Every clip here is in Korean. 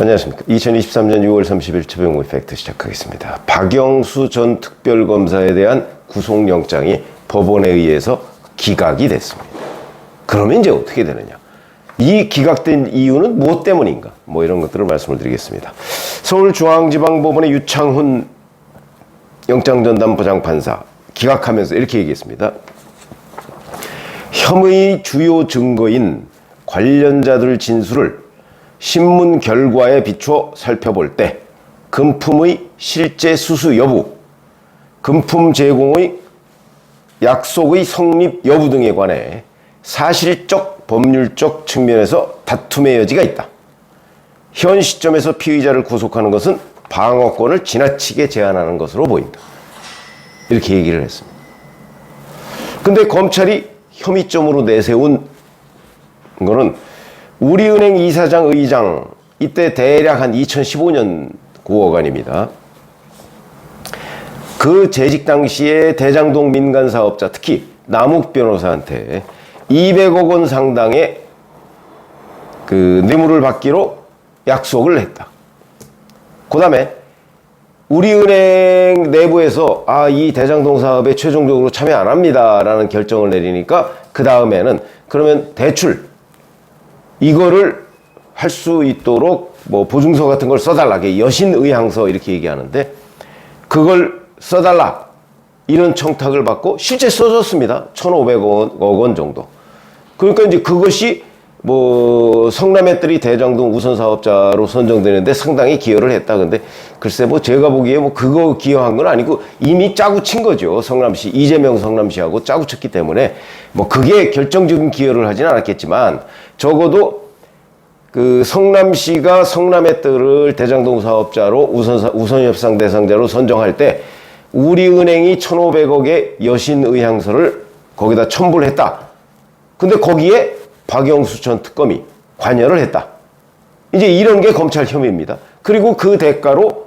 안녕하십니까. 2023년 6월 30일 최병우 팩트 시작하겠습니다. 박영수 전 특별검사에 대한 구속영장이 법원에 의해서 기각이 됐습니다. 그러면 이제 어떻게 되느냐? 이 기각된 이유는 무엇 때문인가? 뭐 이런 것들을 말씀을 드리겠습니다. 서울중앙지방법원의 유창훈 영장전담 부장판사 기각하면서 이렇게 얘기했습니다. 혐의 주요 증거인 관련자들 진술을 신문 결과에 비추어 살펴볼 때 금품의 실제 수수 여부, 금품 제공의 약속의 성립 여부 등에 관해 사실적 법률적 측면에서 다툼의 여지가 있다. 현 시점에서 피의자를 구속하는 것은 방어권을 지나치게 제한하는 것으로 보인다. 이렇게 얘기를 했습니다. 근데 검찰이 혐의점으로 내세운 거는 우리은행 이사장 의장 이때 대략 한 2015년 9억 원입니다. 그 재직 당시에 대장동 민간 사업자 특히 남욱 변호사한테 200억 원 상당의 그 뇌물을 받기로 약속을 했다. 그 다음에 우리은행 내부에서 아 이 대장동 사업에 최종적으로 참여 안 합니다라는 결정을 내리니까 그 다음에는 그러면 대출 이거를 할 수 있도록 뭐 보증서 같은 걸 써달라 여신의향서 이렇게 얘기하는데 그걸 써달라 이런 청탁을 받고 실제 써줬습니다. 1,500억 원 정도. 그러니까 이제 그것이 뭐 성남의 들이 대장동 우선 사업자로 선정되는데 상당히 기여를 했다. 근데 글쎄 뭐 제가 보기에 뭐 그거 기여한 건 아니고 이미 짜고 친 거죠. 성남시 이재명 성남시하고 짜고 쳤기 때문에 뭐 그게 결정적인 기여를 하진 않았겠지만 적어도 그 성남시가 성남의 들을 대장동 사업자로 우선 우선 협상 대상자로 선정할 때 우리은행이 1,500억의 여신 의향서를 거기다 첨부를 했다. 근데 거기에 박영수 전 특검이 관여를 했다. 이제 이런 게 검찰 혐의입니다. 그리고 그 대가로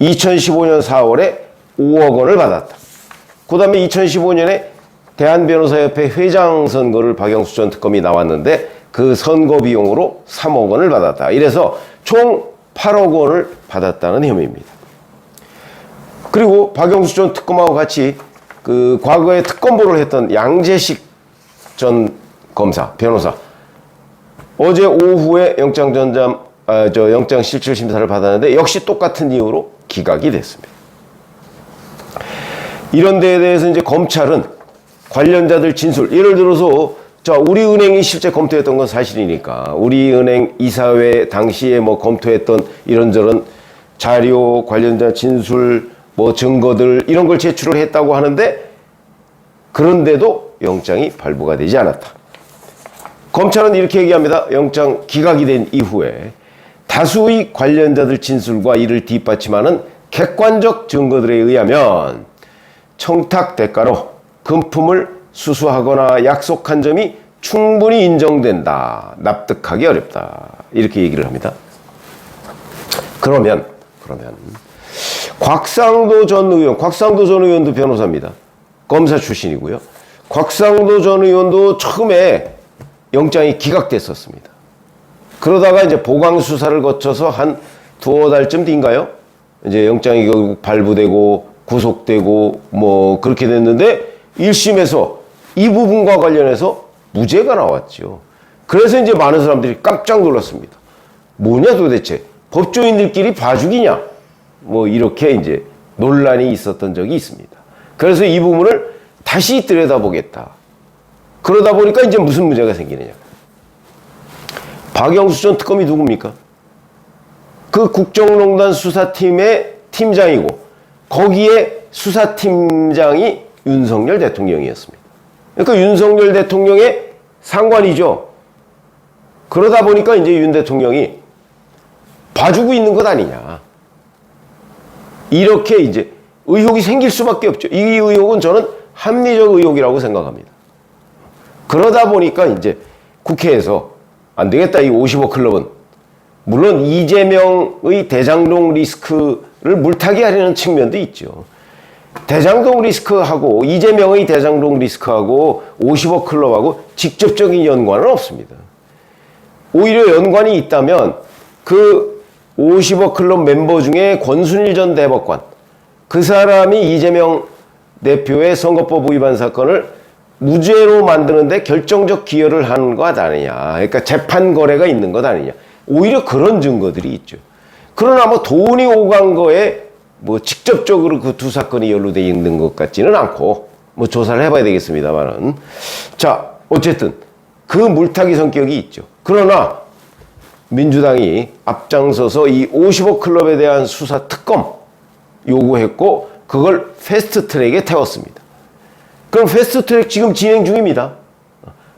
2015년 4월에 5억 원을 받았다. 그 다음에 2015년에 대한변호사협회 회장 선거를 박영수 전 특검이 나왔는데 그 선거 비용으로 3억 원을 받았다. 이래서 총 8억 원을 받았다는 혐의입니다. 그리고 박영수 전 특검하고 같이 그 과거에 특검보를 했던 양재식 전 검사, 변호사 어제 오후에 영장 전담 아, 저 영장 실질 심사를 받았는데 역시 똑같은 이유로 기각이 됐습니다. 이런 데에 대해서 이제 검찰은 관련자들 진술 예를 들어서 자 우리은행이 실제 검토했던 건 사실이니까 우리은행 이사회 당시에 뭐 검토했던 이런저런 자료 관련자 진술 뭐 증거들 이런 걸 제출을 했다고 하는데 그런데도 영장이 발부가 되지 않았다. 검찰은 이렇게 얘기합니다. 영장 기각이 된 이후에 다수의 관련자들 진술과 이를 뒷받침하는 객관적 증거들에 의하면 청탁 대가로 금품을 수수하거나 약속한 점이 충분히 인정된다. 납득하기 어렵다. 이렇게 얘기를 합니다. 그러면 그러면 곽상도 전 의원, 곽상도 전 의원도 변호사입니다. 검사 출신이고요. 곽상도 전 의원도 처음에 영장이 기각됐었습니다. 그러다가 이제 보강 수사를 거쳐서 한 두어 달쯤 뒤인가요? 이제 영장이 결국 발부되고 구속되고 뭐 그렇게 됐는데 1심에서 이 부분과 관련해서 무죄가 나왔죠. 그래서 이제 많은 사람들이 깜짝 놀랐습니다. 뭐냐 도대체 법조인들끼리 봐주기냐? 뭐 이렇게 이제 논란이 있었던 적이 있습니다. 그래서 이 부분을 다시 들여다보겠다. 그러다 보니까 이제 무슨 문제가 생기느냐. 박영수 전 특검이 누굽니까? 그 국정농단 수사팀의 팀장이고 거기에 수사팀장이 윤석열 대통령이었습니다. 그러니까 윤석열 대통령의 상관이죠. 그러다 보니까 이제 윤 대통령이 봐주고 있는 것 아니냐. 이렇게 이제 의혹이 생길 수밖에 없죠. 이 의혹은 저는 합리적 의혹이라고 생각합니다. 그러다 보니까 이제 국회에서 안 되겠다 이 50억 클럽은 물론 이재명의 대장동 리스크를 물타기 하려는 측면도 있죠. 대장동 리스크하고 이재명의 대장동 리스크하고 50억 클럽하고 직접적인 연관은 없습니다. 오히려 연관이 있다면 그 50억 클럽 멤버 중에 권순일 전 대법관 그 사람이 이재명 대표의 선거법 위반 사건을 무죄로 만드는데 결정적 기여를 하는 것 아니냐. 그러니까 재판 거래가 있는 것 아니냐. 오히려 그런 증거들이 있죠. 그러나 뭐 돈이 오간 거에 뭐 직접적으로 그 두 사건이 연루되어 있는 것 같지는 않고 뭐 조사를 해봐야 되겠습니다만은 자 어쨌든 그 물타기 성격이 있죠. 그러나 민주당이 앞장서서 이 50억 클럽에 대한 수사 특검 요구했고 그걸 패스트 트랙에 태웠습니다. 그럼 패스트 트랙 지금 진행 중입니다.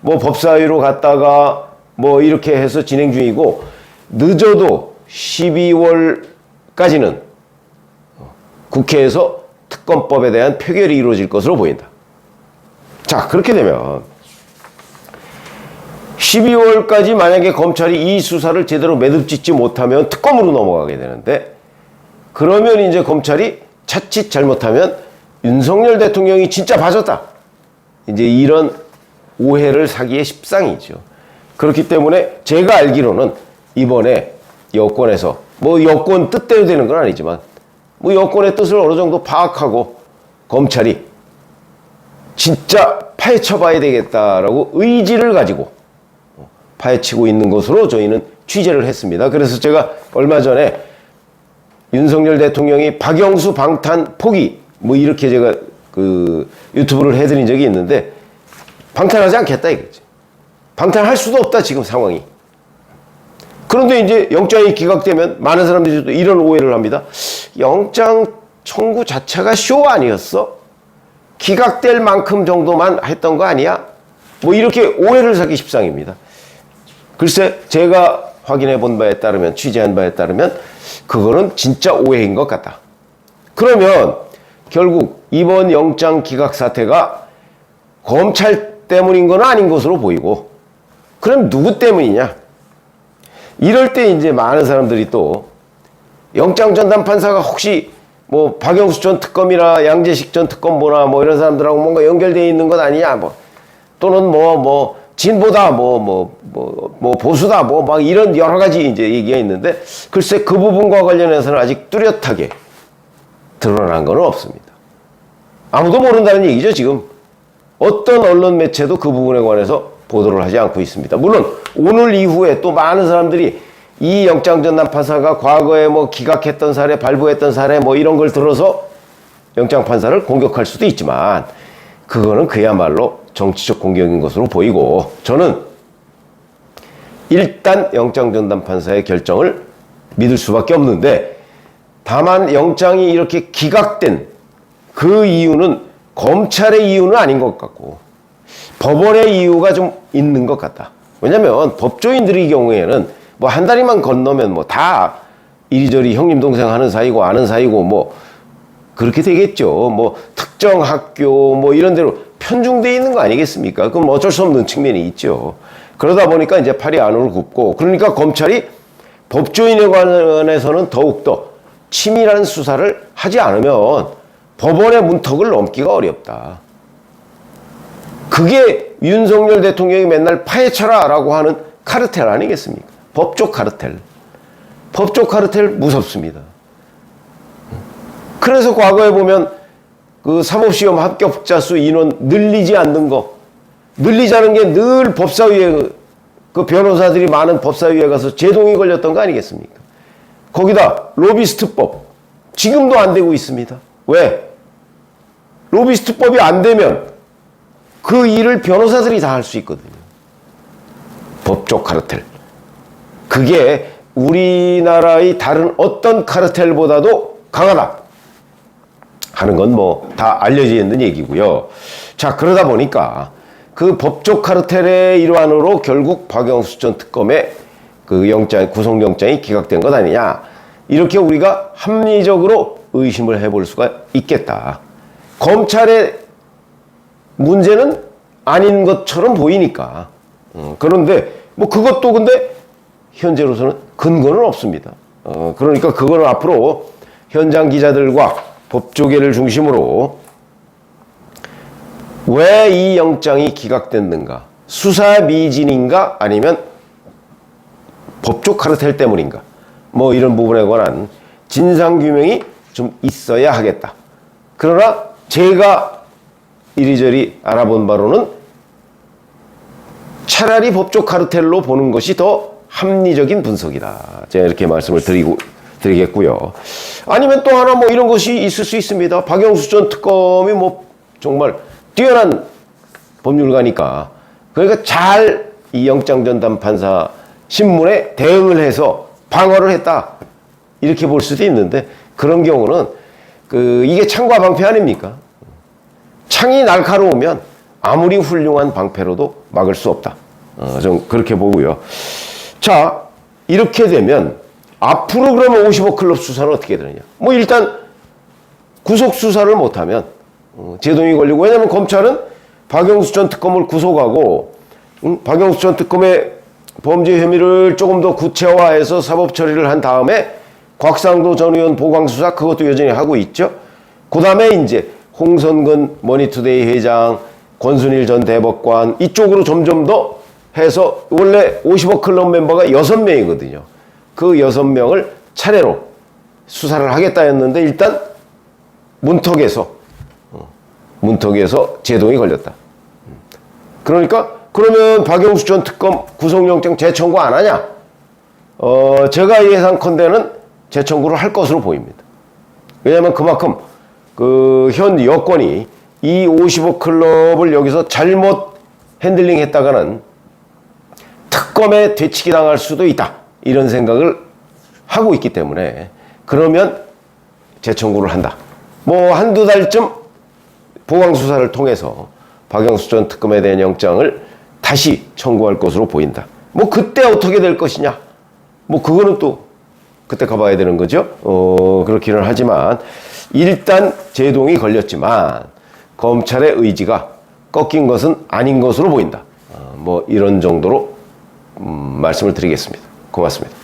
뭐 법사위로 갔다가 뭐 이렇게 해서 진행 중이고 늦어도 12월까지는 국회에서 특검법에 대한 표결이 이루어질 것으로 보인다. 자, 그렇게 되면 12월까지 만약에 검찰이 이 수사를 제대로 매듭짓지 못하면 특검으로 넘어가게 되는데 그러면 이제 검찰이 자칫 잘못하면 윤석열 대통령이 진짜 봐줬다. 이제 이런 오해를 사기의 십상이죠. 그렇기 때문에 제가 알기로는 이번에 여권에서 뭐 여권 뜻대로 되는 건 아니지만 뭐 여권의 뜻을 어느 정도 파악하고 검찰이 진짜 파헤쳐 봐야 되겠다라고 의지를 가지고 파헤치고 있는 것으로 저희는 취재를 했습니다. 그래서 제가 얼마 전에 윤석열 대통령이 박영수 방탄 포기 뭐 이렇게 제가 그 유튜브를 해드린 적이 있는데 방탄하지 않겠다 이거지. 방탄할 수도 없다 지금 상황이. 그런데 이제 영장이 기각되면 많은 사람들이 또 이런 오해를 합니다. 영장 청구 자체가 쇼 아니었어? 기각될 만큼 정도만 했던 거 아니야? 뭐 이렇게 오해를 사기 십상입니다. 글쎄 제가 확인해 본 바에 따르면 취재한 바에 따르면 그거는 진짜 오해인 것 같다. 그러면 결국 이번 영장 기각 사태가 검찰 때문인 건 아닌 것으로 보이고 그럼 누구 때문이냐? 이럴 때 이제 많은 사람들이 또 영장 전담 판사가 혹시 뭐 박영수 전 특검이나 양재식 전 특검보나 뭐 이런 사람들하고 뭔가 연결되어 있는 것 아니냐 뭐 또는 뭐뭐 진보다 뭐 뭐 뭐 뭐 보수다 뭐 막 이런 여러 가지 이제 얘기가 있는데 글쎄 그 부분과 관련해서는 아직 뚜렷하게 드러난 건 없습니다. 아무도 모른다는 얘기죠 지금 어떤 언론 매체도 그 부분에 관해서 보도를 하지 않고 있습니다. 물론 오늘 이후에 또 많은 사람들이 이 영장 전담 판사가 과거에 뭐 기각했던 사례, 발부했던 사례 뭐 이런 걸 들어서 영장 판사를 공격할 수도 있지만 그거는 그야말로 정치적 공격인 것으로 보이고 저는 일단 영장 전담 판사의 결정을 믿을 수밖에 없는데 다만 영장이 이렇게 기각된 그 이유는 검찰의 이유는 아닌 것 같고 법원의 이유가 좀 있는 것 같다. 왜냐하면 법조인들의 경우에는 뭐 한 다리만 건너면 뭐 다 이리저리 형님 동생 하는 사이고 아는 사이고 뭐 그렇게 되겠죠. 뭐 특정 학교 뭐 이런 데로 편중돼 있는 거 아니겠습니까? 그럼 어쩔 수 없는 측면이 있죠. 그러다 보니까 이제 팔이 안으로 굽고 그러니까 검찰이 법조인에 관해서는 더욱더 치밀한 수사를 하지 않으면 법원의 문턱을 넘기가 어렵다. 그게 윤석열 대통령이 맨날 파헤쳐라 라고 하는 카르텔 아니겠습니까? 법조 카르텔. 법조 카르텔 무섭습니다. 그래서 과거에 보면 그 사법시험 합격자 수 인원 늘리지 않는 거, 늘리자는 게 늘 법사위에 그 변호사들이 많은 법사위에 가서 제동이 걸렸던 거 아니겠습니까? 거기다 로비스트법 지금도 안 되고 있습니다. 왜? 로비스트법이 안 되면 그 일을 변호사들이 다 할 수 있거든요. 법조 카르텔. 그게 우리나라의 다른 어떤 카르텔보다도 강하다. 하는 건 뭐 다 알려져 있는 얘기고요. 자, 그러다 보니까 그 법조 카르텔의 일환으로 결국 박영수 전 특검의 그 영장, 구속영장이 기각된 것 아니냐. 이렇게 우리가 합리적으로 의심을 해볼 수가 있겠다. 검찰의 문제는 아닌 것처럼 보이니까. 어, 그런데 뭐 그것도 근데 현재로서는 근거는 없습니다. 어, 그러니까 그거는 앞으로 현장 기자들과 법조계를 중심으로 왜 이 영장이 기각됐는가? 수사 미진인가? 아니면 법조 카르텔 때문인가? 뭐 이런 부분에 관한 진상 규명이 좀 있어야 하겠다. 그러나 제가 이리저리 알아본 바로는 차라리 법적 카르텔로 보는 것이 더 합리적인 분석이다. 제가 이렇게 말씀을 드리고 드리겠고요. 아니면 또 하나 뭐 이런 것이 있을 수 있습니다. 박영수 전 특검이 뭐 정말 뛰어난 법률가니까 그러니까 잘 이 영장 전담 판사 신문에 대응을 해서 방어를 했다. 이렇게 볼 수도 있는데 그런 경우는 그 이게 창과 방패 아닙니까? 창이 날카로우면 아무리 훌륭한 방패로도 막을 수 없다. 어, 좀 그렇게 보고요. 자, 이렇게 되면 앞으로 그러면 55 클럽 수사는 어떻게 되느냐? 뭐 일단 구속 수사를 못하면 어, 제동이 걸리고 왜냐하면 검찰은 박영수 전 특검을 구속하고 음, 박영수 전 특검의 범죄 혐의를 조금 더 구체화해서 사법 처리를 한 다음에 곽상도 전 의원 보강 수사 그것도 여전히 하고 있죠. 그 다음에 이제 홍선근 머니투데이 회장, 권순일 전 대법관 이쪽으로 점점 더 해서 원래 50억 클럽 멤버가 6명이거든요. 그 6명을 차례로 수사를 하겠다 했는데 일단 문턱에서 어, 문턱에서 제동이 걸렸다. 그러니까 그러면 박영수 전 특검 구속영장 재청구 안 하냐? 어, 제가 예상컨대는 재청구를 할 것으로 보입니다. 왜냐하면 그만큼 그 현 여권이 이 55 클럽을 여기서 잘못 핸들링 했다가는 특검에 되치기 당할 수도 있다. 이런 생각을 하고 있기 때문에 그러면 재청구를 한다. 뭐 한두 달쯤 보강수사를 통해서 박영수 전 특검에 대한 영장을 다시 청구할 것으로 보인다. 뭐 그때 어떻게 될 것이냐? 뭐 그거는 또 그때 가봐야 되는 거죠. 어, 그렇기는 하지만 일단 제동이 걸렸지만 검찰의 의지가 꺾인 것은 아닌 것으로 보인다. 어, 뭐 이런 정도로 음, 말씀을 드리겠습니다. 고맙습니다.